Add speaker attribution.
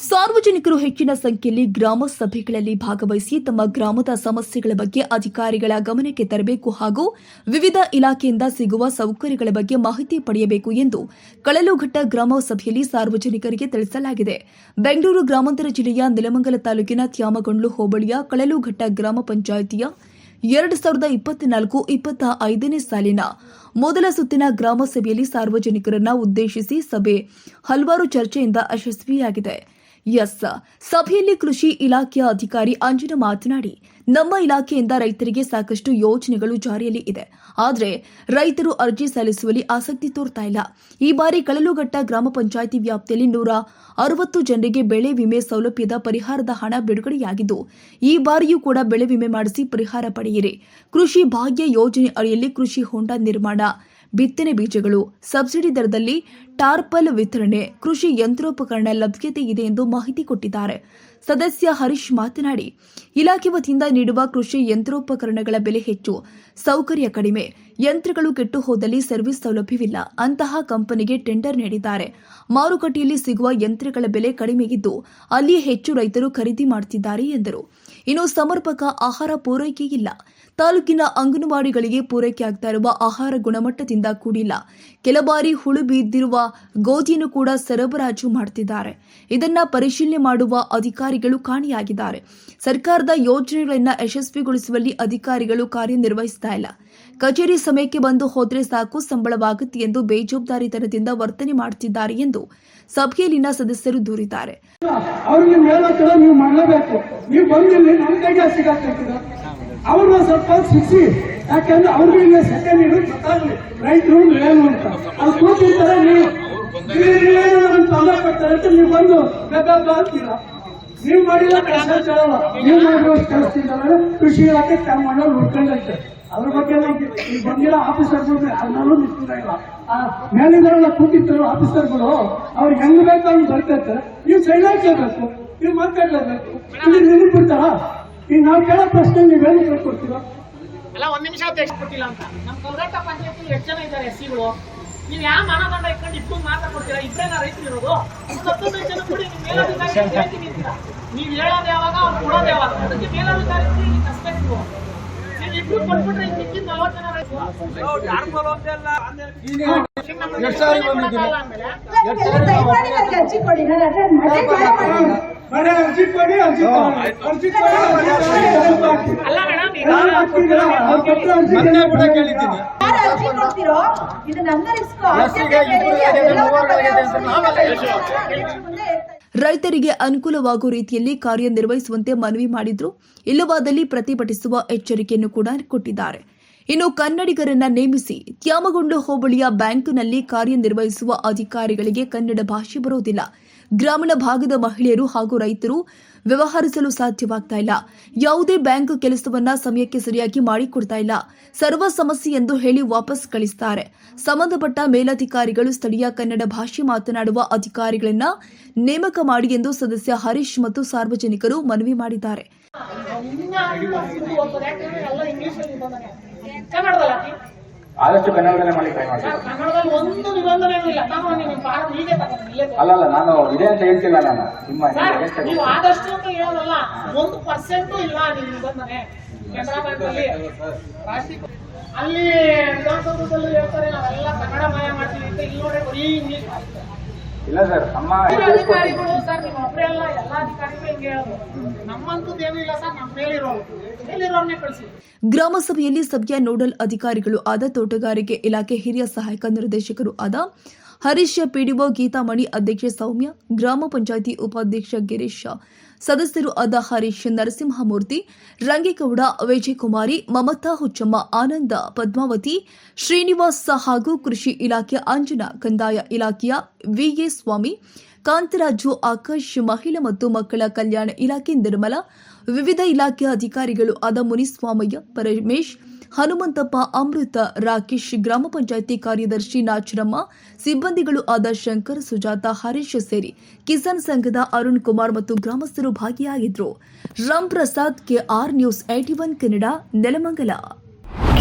Speaker 1: ಸಾರ್ವಜನಿಕರು ಹೆಚ್ಚಿನ ಸಂಖ್ಯೆಯಲ್ಲಿ ಗ್ರಾಮ ಸಭೆಗಳಲ್ಲಿ ಭಾಗವಹಿಸಿ ತಮ್ಮ ಗ್ರಾಮದ ಸಮಸ್ಯೆಗಳ ಬಗ್ಗೆ ಅಧಿಕಾರಿಗಳ ಗಮನಕ್ಕೆ ತರಬೇಕು ಹಾಗೂ ವಿವಿಧ ಇಲಾಖೆಯಿಂದ ಸಿಗುವ ಸೌಕರ್ಯಗಳ ಬಗ್ಗೆ ಮಾಹಿತಿ ಪಡೆಯಬೇಕು ಎಂದು ಕಳಲುಘಟ್ಟ ಗ್ರಾಮ ಸಭೆಯಲ್ಲಿ ಸಾರ್ವಜನಿಕರಿಗೆ ತಿಳಿಸಲಾಗಿದೆ. ಬೆಂಗಳೂರು ಗ್ರಾಮಾಂತರ ಜಿಲ್ಲೆಯ ನೆಲಮಂಗಲ ತಾಲೂಕಿನ ತ್ಯಾಮಗೊಂಡ್ಲು ಹೋಬಳಿಯ ಕಳಲುಘಟ್ಟ ಗ್ರಾಮ ಪಂಚಾಯಿತಿಯ ಎರಡು ಸಾವಿರದ ಇಪ್ಪತ್ನಾಲ್ಕು ಇಪ್ಪತ್ತ ಐದನೇ ಸಾಲಿನ ಮೊದಲ ಸುತ್ತಿನ ಗ್ರಾಮ ಸಭೆಯಲ್ಲಿ ಸಾರ್ವಜನಿಕರನ್ನ ಉದ್ದೇಶಿಸಿ ಸಭೆ ಹಲವಾರು ಚರ್ಚೆಯಿಂದ ಯಶಸ್ವಿಯಾಗಿದೆ. ಎಸ್. ಸಭೆಯಲ್ಲಿ ಕೃಷಿ ಇಲಾಖೆಯ ಅಧಿಕಾರಿ ಅಂಜನ ಮಾತನಾಡಿ, ನಮ್ಮ ಇಲಾಖೆಯಿಂದ ರೈತರಿಗೆ ಸಾಕಷ್ಟು ಯೋಜನೆಗಳು ಜಾರಿಯಲ್ಲಿ ಇದೆ. ಆದರೆ ರೈತರು ಅರ್ಜಿ ಸಲ್ಲಿಸುವಲ್ಲಿ ಆಸಕ್ತಿ ತೋರ್ತಾ ಇಲ್ಲ. ಈ ಬಾರಿ ಕಳಲುಘಟ್ಟ ಗ್ರಾಮ ಪಂಚಾಯಿತಿ ವ್ಯಾಪ್ತಿಯಲ್ಲಿ ನೂರ ಅರವತ್ತು ಜನರಿಗೆ ಬೆಳೆ ವಿಮೆ ಸೌಲಭ್ಯದ ಪರಿಹಾರದ ಹಣ ಬಿಡುಗಡೆಯಾಗಿದ್ದು, ಈ ಬಾರಿಯೂ ಕೂಡ ಬೆಳೆ ವಿಮೆ ಮಾಡಿಸಿ ಪರಿಹಾರ ಪಡೆಯಿರಿ. ಕೃಷಿ ಭಾಗ್ಯ ಯೋಜನೆ ಅಡಿಯಲ್ಲಿ ಕೃಷಿ ಹೊಂಡ ನಿರ್ಮಾಣ, ಬಿತ್ತನೆ ಬೀಜಗಳು, ಸಬ್ಸಿಡಿ ದರದಲ್ಲಿ ಟಾರ್ಪಲ್ ವಿತರಣೆ, ಕೃಷಿ ಯಂತ್ರೋಪಕರಣ ಲಭ್ಯತೆ ಇದೆ ಎಂದು ಮಾಹಿತಿ ಕೊಟ್ಟಿದ್ದಾರೆ. ಸದಸ್ಯ ಹರೀಶ್ ಮಾತನಾಡಿ, ಇಲಾಖೆ ವತಿಯಿಂದ ನೀಡುವ ಕೃಷಿ ಯಂತ್ರೋಪಕರಣಗಳ ಬೆಲೆ ಹೆಚ್ಚು, ಸೌಕರ್ಯ ಕಡಿಮೆ, ಯಂತ್ರಗಳು ಕೆಟ್ಟು ಹೋದಲ್ಲಿ ಸರ್ವಿಸ್ ಸೌಲಭ್ಯವಿಲ್ಲ, ಅಂತಹ ಕಂಪನಿಗೆ ಟೆಂಡರ್ ನೀಡಿದ್ದಾರೆ. ಮಾರುಕಟ್ಟೆಯಲ್ಲಿ ಸಿಗುವ ಯಂತ್ರಗಳ ಬೆಲೆ ಕಡಿಮೆಯಿದ್ದು ಅಲ್ಲಿ ಹೆಚ್ಚು ರೈತರು ಖರೀದಿ ಮಾಡುತ್ತಿದ್ದಾರೆ ಎಂದರು. ಇನ್ನು ಸಮರ್ಪಕ ಆಹಾರ ಪೂರೈಕೆ ಇಲ್ಲ. ತಾಲೂಕಿನ ಅಂಗನವಾಡಿಗಳಿಗೆ ಪೂರೈಕೆ ಆಗ್ತಾ ಇರುವ ಆಹಾರ ಗುಣಮಟ್ಟದಿಂದ ಕೂಡಿಲ್ಲ. ಕೆಲ ಬಾರಿ ಹುಳು ಬಿದ್ದಿರುವ ಗೋಧಿಯನ್ನು ಕೂಡ ಸರಬರಾಜು ಮಾಡುತ್ತಿದ್ದಾರೆ ಇದನ್ನ ಪರಿಶೀಲನೆ ಮಾಡುವ ಅಧಿಕಾರಿಗಳು ಕಾಣಿಯಾಗಿದ್ದಾರೆ. ಸರ್ಕಾರದ ಯೋಜನೆಗಳನ್ನ ಯಶಸ್ವಿಗೊಳಿಸುವಲ್ಲಿ ಅಧಿಕಾರಿಗಳು ಕಾರ್ಯನಿರ್ವಹಿಸ್ತಾ ಇಲ್ಲ. ಕಚೇರಿ ಸಮಯಕ್ಕೆ ಬಂದು ಹೋದ್ರೆ ಸಾಕು, ಸಂಬಳವಾಗುತ್ತೆ ಎಂದು ಬೇಜವಾಬ್ದಾರಿತನದಿಂದ ವರ್ತನೆ ಮಾಡುತ್ತಿದ್ದಾರೆ ಎಂದು ಸಭೆಯಲ್ಲಿನ ಸದಸ್ಯರು ದೂರಿದ್ದಾರೆ.
Speaker 2: ನೀವು ಯಾಕಂದ್ರೆ ಅವ್ರಿಗೆ ಇರೋ ಗೊತ್ತಾಗ್ಲಿ. ರೈತರು ಏನು ಅಂತ ಅಲ್ಲಿ ಕೂತಿರ್ತಾರೆ ನೀವು. ತೊಂದರೆ ಕೊಡ್ತಾರೆ ಅಂತ ನೀವು ಬಂದು ಅಂತೀರ ನೀವು ಮಾಡಿಲ್ಲ ಕೆಲಸ ನೀವು ಮಾಡಿರೋ ಕೆಲಸದಿಂದ ಕೃಷಿ ಇಲಾಖೆ ಕ್ಯಾಮ್ ಮಾಡೋರು ಹುಡ್ಕೊಂಡೈತೆ. ಅದ್ರ ಬಗ್ಗೆ ಈಗ ಬಂದಿಲ್ಲ ಬಂದಿರೋ ಆಫೀಸರ್ಗಳು ಅದನ್ನೂ ನಿಂತಿಲ್ಲ ಆ ಮೇಲಿಂದ ಕೂತಿರ್ತಾರೋ ಆಫೀಸರ್ಗಳು. ಅವ್ರಿಗೆ ಹೆಂಗ್ ಬೇಕು ಅವ್ನು ಬರ್ತೈತೆ. ನೀವು ಸೈಲೆಂಟ್ ಕೇಳಬೇಕು ನೀವು ಮಾತಾಡ್ಲೇಬೇಕು. ಇಲ್ಲಿ ನಿಮಗೆ ಬಿಡ್ತಾರ ಈಗ ನಾವು ಕೇಳೋ ಪ್ರಶ್ನೆ ನೀವೇನು ಕೇಳ್ಕೊಡ್ತೀರಾ?
Speaker 3: ಅಲ್ಲ ಒಂದ್ ನಿಮಿಷ ಅಧ್ಯಕ್ಷ ಕೊಟ್ಟಿಲ್ಲ ಅಂತ. ನಮ್ ಕಲ್ಗಟ್ಟ ಪಂಚಾಯತ್ ಎಷ್ಟು ಜನ ಇದ್ದಾರೆ ಎಸ್ಸಿಗಳು ನೀವು ಯಾವ ಮಾನದಂಡ ಇಟ್ಕೊಂಡು ಇಬ್ಬರು ಮಾತಾಡ್ಕೊಡ್ತೀರಾ ನಾ ರೈತರು ಇರೋದು? ಒಂದು ಹತ್ತೊಂಬತ್ತು ಜನ ಕೂಡಿ ನೀವು ಮೇಲಧಿಕಾರಿ ನೀವು ಹೇಳೋದು ಯಾವಾಗ ಅವ್ರು ಕೊಡೋದು ಯಾವಾಗ? ಅದಕ್ಕೆ ಮೇಲಾಧಿಕಾರಿ ಕಷ್ಟ ನೀವು ನೀವು ಇಬ್ರು ಕೊಟ್ಬಿಟ್ರೆ ಮಿಕ್ಕಿದ ನಲವತ್ತು ಜನ ರೈತರು.
Speaker 4: ಅರ್ಜಿ ಕೊಡಿ
Speaker 2: ಅರ್ಜಿ ಕೊಡಿ.
Speaker 3: ಅಲ್ಲ ಮೇಡಮ್
Speaker 1: ರೈತರಿಗೆ ಅನುಕೂಲವಾಗುವ ರೀತಿಯಲ್ಲಿ ಕಾರ್ಯನಿರ್ವಹಿಸುವಂತೆ ಮನವಿ ಮಾಡಿದ್ರು. ಇಲ್ಲವಾದಲ್ಲಿ ಪ್ರತಿಭಟಿಸುವ ಎಚ್ಚರಿಕೆಯನ್ನು ಕೂಡ ಕೊಟ್ಟಿದ್ದಾರೆ. ಇನ್ನು ಕನ್ನಡಿಗರನ್ನ ನೇಮಿಸಿ ತ್ಯಾಮಗೊಂಡು ಹೋಬಳಿಯ ಬ್ಯಾಂಕ್ನಲ್ಲಿ ಕಾರ್ಯನಿರ್ವಹಿಸುವ ಅಧಿಕಾರಿಗಳಿಗೆ ಕನ್ನಡ ಭಾಷೆ ಬರುವುದಿಲ್ಲ ಗ್ರಾಮೀಣ ಭಾಗದ ಮಹಿಳೆಯರು ಹಾಗೂ ರೈತರು ವ್ಯವಹರಿಸಲು ಸಾಧ್ಯವಾಗ್ತಾ ಇಲ್ಲ. ಯಾವುದೇ ಬ್ಯಾಂಕ್ ಕೆಲಸವನ್ನ ಸಮಯಕ್ಕೆ ಸರಿಯಾಗಿ ಮಾಡಿಕೊಡ್ತಾ ಇಲ್ಲ. ಸರ್ವ ಸಮಸ್ಯೆ ಎಂದು ಹೇಳಿ ವಾಪಸ್ ಕಳಿಸ್ತಾರೆ. ಸಂಬಂಧಪಟ್ಟ ಮೇಲಧಿಕಾರಿಗಳು ಸ್ಥಳೀಯ ಕನ್ನಡ ಭಾಷೆ ಮಾತನಾಡುವ ಅಧಿಕಾರಿಗಳನ್ನ ನೇಮಕ ಮಾಡಿ ಎಂದು ಸದಸ್ಯ ಹರೀಶ್ ಮತ್ತು ಸಾರ್ವಜನಿಕರು ಮನವಿ ಮಾಡಿದ್ದಾರೆ.
Speaker 3: ಕನ್ನಡದಲ್ಲ?
Speaker 5: ಆದಷ್ಟು ಕನ್ನಡದಲ್ಲೇ ಮಾಡಿ ಟ್ರೈ ಮಾಡಿ
Speaker 3: ಕನ್ನಡದಲ್ಲಿ ಒಂದು ನಿಬಂಧನೆ ಇಲ್ಲ ನಾನು ನಿಮ್ಮ ಪಾಠ ಹೀಗೆ ಅಲ್ಲ.
Speaker 5: ಅಲ್ಲಲ್ಲ ನಾನು ಇದೆ ಅಂತ ಹೇಳ್ತಿಲ್ಲ ನಾನು. ನಿಮ್ಮ
Speaker 3: ನೀವು ಆದಷ್ಟು ಅಂತ ಹೇಳೋದಲ್ಲ ಒಂದು ಪರ್ಸೆಂಟ್ ಇಲ್ಲ ನಿಮ್ಮ ನಿಬಂಧನೆ. ಕೆನರಾ ಬ್ಯಾಂಕ್ ಅಲ್ಲಿ ರಾಷ್ಟ್ರೀಯ ಅಲ್ಲಿ ವಿಧಾನಸೌಧದಲ್ಲಿ ಹೇಳ್ತಾರೆ ನಾವೆಲ್ಲ ಕನ್ನಡ ಮಾಯಾ ಮಾಡ್ತೀವಿ ಅಂತ. ಇಲ್ಲಿ ನೋಡಿ ಬರೀ ಇಂಗ್ಲಿಷ್
Speaker 5: ಇಲ್ಲ ಸರ್ ಅಮ್ಮ
Speaker 3: ಅಧಿಕಾರಿಗಳು ಸರ್
Speaker 1: ಸಭೆಯಲ್ಲಿ ಸಭೆಯ ನೋಡಲ್ ಅಧಿಕಾರಿಗಳು ಆದ ತೋಟಗಾರಿಕೆ ಇಲಾಖೆ ಹಿರಿಯ ಸಹಾಯಕ ನಿರ್ದೇಶಕರು ಆದ ಹರೀಶ್ ಪಿಡಿಒ ಗೀತಾಮಣಿ ಅಧ್ಯಕ್ಷೆ ಸೌಮ್ಯ, ಗ್ರಾಮ ಪಂಚಾಯಿತಿ ಉಪಾಧ್ಯಕ್ಷ ಗಿರೀಶ್, ಸದಸ್ಯರು ಆದ ಹರೀಶ್ ನರಸಿಂಹಮೂರ್ತಿ, ರಂಗೇಗೌಡ ವಿಜಯಕುಮಾರಿ, ಮಮತಾ ಹುಚ್ಚಮ್ಮ, ಆನಂದ ಪದ್ಮಾವತಿ, ಶ್ರೀನಿವಾಸ್ ಹಾಗೂ ಕೃಷಿ ಇಲಾಖೆ ಅಂಜನಾ ಕಂದಾಯ ಇಲಾಖೆಯ ವಿಎ ಸ್ವಾಮಿ ಕಾಂತರಾಜು ಆಕಾಶ್, ಮಹಿಳಾ ಮತ್ತು ಮಕ್ಕಳ ಕಲ್ಯಾಣ ಇಲಾಖೆ ನಿರ್ಮಲಾ, ವಿವಿಧ ಇಲಾಖೆಯ ಅಧಿಕಾರಿಗಳು ಆದ ಮುನಿಸ್ವಾಮಯ್ಯ, ಪರಮೇಶ್, ಹನುಮಂತಪ್ಪ, ಅಮೃತ, ರಾಕೇಶ್, ಗ್ರಾಮ ಪಂಚಾಯಿತಿ ಕಾರ್ಯದರ್ಶಿ ನಾಚರಮ್ಮ, ಸಿಬ್ಬಂದಿಗಳು ಆದ ಶಂಕರ್, ಸುಜಾತ, ಹರೀಶ್ ಸೇರಿ ಕಿಸಾನ್ ಸಂಘದ ಅರುಣ್ ಕುಮಾರ್ ಮತ್ತು ಗ್ರಾಮಸ್ಥರು ಭಾಗಿಯಾಗಿದ್ದರು Ram Prasad KR news eighty one Kannada, Nelamangala.